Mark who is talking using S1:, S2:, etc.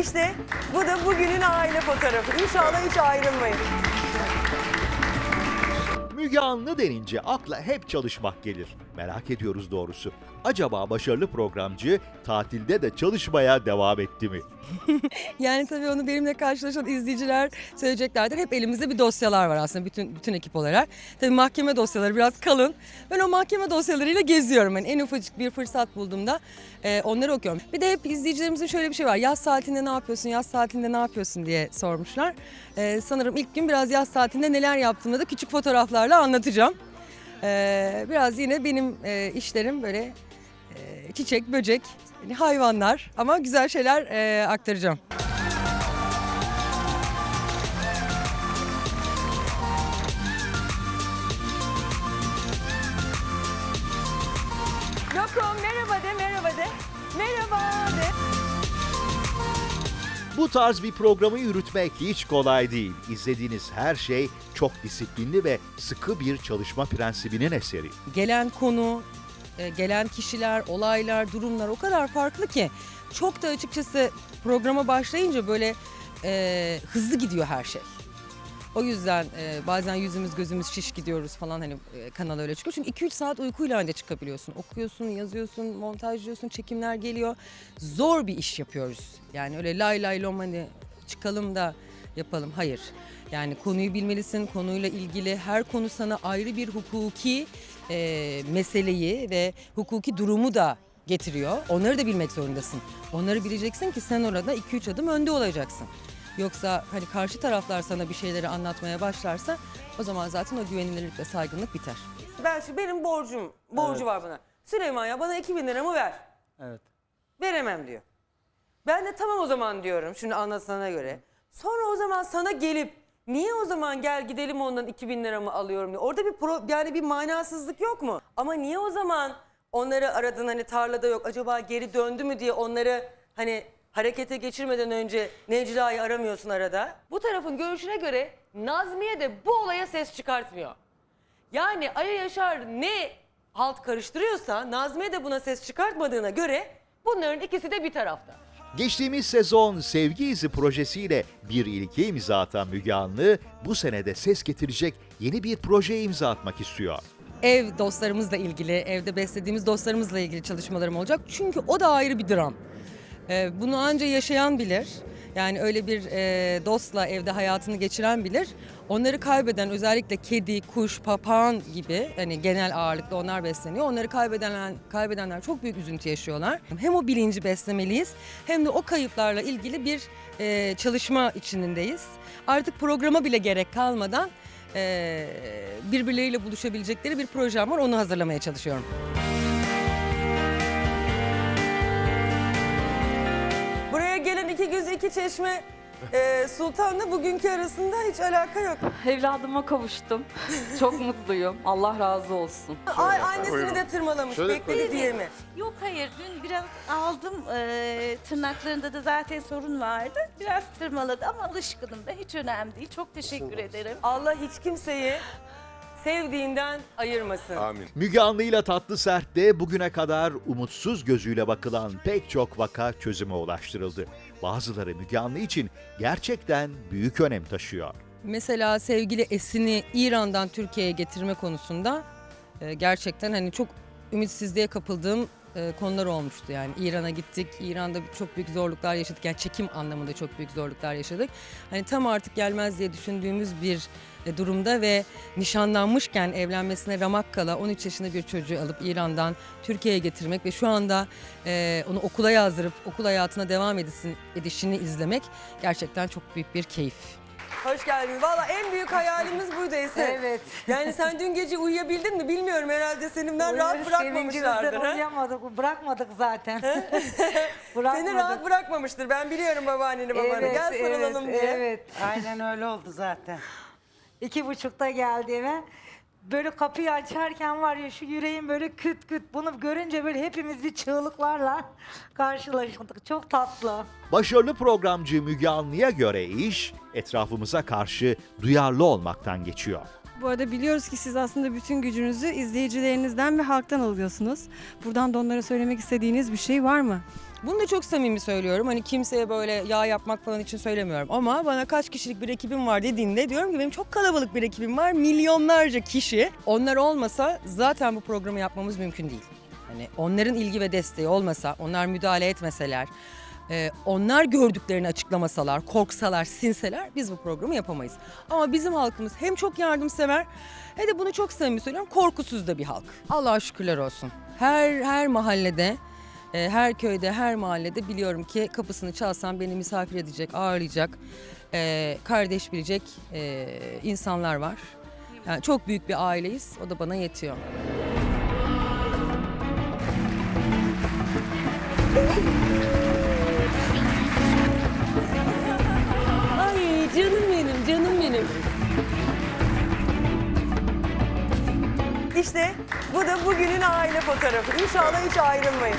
S1: İşte bu da bugünün aile fotoğrafı. İnşallah hiç ayrılmayın.
S2: Müge Anlı denince akla hep çalışmak gelir. Merak ediyoruz doğrusu. Acaba başarılı programcı tatilde de çalışmaya devam etti mi?
S3: Yani tabii onu benimle karşılaşan izleyiciler söyleyeceklerdir. Hep elimizde bir dosyalar var aslında bütün bütün ekip olarak. Tabii mahkeme dosyaları biraz kalın. Ben o mahkeme dosyalarıyla geziyorum. Yani en ufacık bir fırsat bulduğumda e, onları okuyorum. Bir de hep izleyicilerimizin şöyle bir şey var. Yaz saatinde ne yapıyorsun, yaz saatinde ne yapıyorsun diye sormuşlar. E, sanırım ilk gün biraz yaz saatinde neler yaptığımı da küçük fotoğraflarla anlatacağım. E, biraz yine benim e, işlerim böyle e, çiçek, böcek, hayvanlar ama güzel şeyler e, aktaracağım.
S1: Lokum merhaba de, merhaba de. Merhaba de.
S2: Bu tarz bir programı yürütmek hiç kolay değil. İzlediğiniz her şey çok disiplinli ve sıkı bir çalışma prensibinin eseri.
S3: gelen konu, e, gelen kişiler, olaylar, durumlar o kadar farklı ki çok da açıkçası programa başlayınca böyle e, hızlı gidiyor her şey. O yüzden e, bazen yüzümüz gözümüz şiş gidiyoruz falan hani e, kanal öyle çıkıyor. Çünkü 2-3 saat uykuyla önce çıkabiliyorsun. Okuyorsun, yazıyorsun, montajlıyorsun, çekimler geliyor. Zor bir iş yapıyoruz. Yani öyle lay lay lom hani çıkalım da yapalım. Hayır. Yani konuyu bilmelisin. Konuyla ilgili her konu sana ayrı bir hukuki e, meseleyi ve hukuki durumu da getiriyor. Onları da bilmek zorundasın. Onları bileceksin ki sen orada 2-3 adım önde olacaksın. Yoksa hani karşı taraflar sana bir şeyleri anlatmaya başlarsa o zaman zaten o güvenilirlik ve saygınlık biter.
S1: Ben şimdi benim borcum, borcu var bana. Süleyman ya bana 2000 liramı ver.
S4: Evet.
S1: Veremem diyor. Ben de tamam o zaman diyorum şimdi anlatsana göre. Sonra o zaman sana gelip niye o zaman gel gidelim ondan 2000 liramı alıyorum diyor. Orada bir pro, yani bir manasızlık yok mu? Ama niye o zaman onları aradın hani tarlada yok acaba geri döndü mü diye onları hani harekete geçirmeden önce Necla'yı aramıyorsun arada. Bu tarafın görüşüne göre Nazmiye de bu olaya ses çıkartmıyor. Yani Aya Yaşar ne halt karıştırıyorsa Nazmiye de buna ses çıkartmadığına göre bunların ikisi de bir tarafta.
S2: Geçtiğimiz sezon Sevgi İzi projesiyle bir ilke imza atan Müge Anlı bu senede ses getirecek yeni bir projeye imza atmak istiyor.
S3: Ev dostlarımızla ilgili, evde beslediğimiz dostlarımızla ilgili çalışmalarım olacak. Çünkü o da ayrı bir dram. Ee, bunu anca yaşayan bilir. Yani öyle bir e, dostla evde hayatını geçiren bilir. Onları kaybeden özellikle kedi, kuş, papağan gibi hani genel ağırlıklı onlar besleniyor. Onları kaybedenler, kaybedenler çok büyük üzüntü yaşıyorlar. Hem o bilinci beslemeliyiz hem de o kayıplarla ilgili bir e, çalışma içindeyiz. Artık programa bile gerek kalmadan e, birbirleriyle buluşabilecekleri bir projem var. Onu hazırlamaya çalışıyorum.
S1: İki göz iki çeşme e, Sultan'la bugünkü arasında hiç alaka yok.
S5: Evladıma kavuştum. Çok mutluyum. Allah razı olsun.
S1: Ay, annesini de tırmalamış
S6: Şöyle
S1: bekledi diye mi?
S7: Yok hayır dün biraz aldım eee, tırnaklarında da zaten sorun vardı. Biraz tırmaladı ama alışkınım ben hiç önemli değil. Çok teşekkür ederim.
S1: Allah hiç kimseyi sevdiğinden ayırmasın.
S6: Amin.
S2: Müge Anlı ile Tatlı Sert'te bugüne kadar umutsuz gözüyle bakılan pek çok vaka çözüme ulaştırıldı. Bazıları Müge Anlı için gerçekten büyük önem taşıyor.
S3: Mesela sevgili Esin'i İran'dan Türkiye'ye getirme konusunda e, gerçekten hani çok ümitsizliğe kapıldığım e, konular olmuştu. Yani İran'a gittik, İran'da çok büyük zorluklar yaşadık. Yani çekim anlamında çok büyük zorluklar yaşadık. Hani tam artık gelmez diye düşündüğümüz bir e, durumda ve nişanlanmışken evlenmesine ramak kala 13 yaşında bir çocuğu alıp İran'dan Türkiye'ye getirmek ve şu anda e, onu okula yazdırıp okul hayatına devam edişini, edişini izlemek gerçekten çok büyük bir keyif.
S1: Hoş geldin. Valla en büyük hayalimiz buydu Esin.
S8: Evet.
S1: Yani sen dün gece uyuyabildin mi bilmiyorum herhalde seninle rahat bırakmamışlardır. Ha?
S8: uyuyamadık, bırakmadık zaten.
S1: Seni
S8: Bırakmadık.
S1: rahat bırakmamıştır. Ben biliyorum babaanneni babanı.
S8: Evet,
S1: Gel sarılalım
S8: evet,
S1: diye.
S8: Evet, aynen öyle oldu zaten. İki buçukta geldiğime böyle kapıyı açarken var ya şu yüreğim böyle küt küt bunu görünce böyle hepimiz bir çığlıklarla karşılaştık. Çok tatlı.
S2: Başarılı programcı Müge Anlı'ya göre iş etrafımıza karşı duyarlı olmaktan geçiyor.
S9: Bu arada biliyoruz ki siz aslında bütün gücünüzü izleyicilerinizden ve halktan alıyorsunuz. Buradan da onlara söylemek istediğiniz bir şey var mı?
S3: Bunu da çok samimi söylüyorum. Hani kimseye böyle yağ yapmak falan için söylemiyorum. Ama bana kaç kişilik bir ekibim var dediğinde diyorum ki benim çok kalabalık bir ekibim var. Milyonlarca kişi. Onlar olmasa zaten bu programı yapmamız mümkün değil. Hani onların ilgi ve desteği olmasa, onlar müdahale etmeseler, e, onlar gördüklerini açıklamasalar, korksalar, sinseler biz bu programı yapamayız. Ama bizim halkımız hem çok yardımsever hem de bunu çok samimi söylüyorum korkusuz da bir halk. Allah'a şükürler olsun. Her her mahallede, her köyde, her mahallede biliyorum ki kapısını çalsam beni misafir edecek, ağırlayacak, e, kardeş bilecek e, insanlar var. Yani çok büyük bir aileyiz. O da bana yetiyor.
S1: Ay canım benim, canım benim. İşte bu da bugünün aile fotoğrafı. İnşallah hiç ayrılmayın.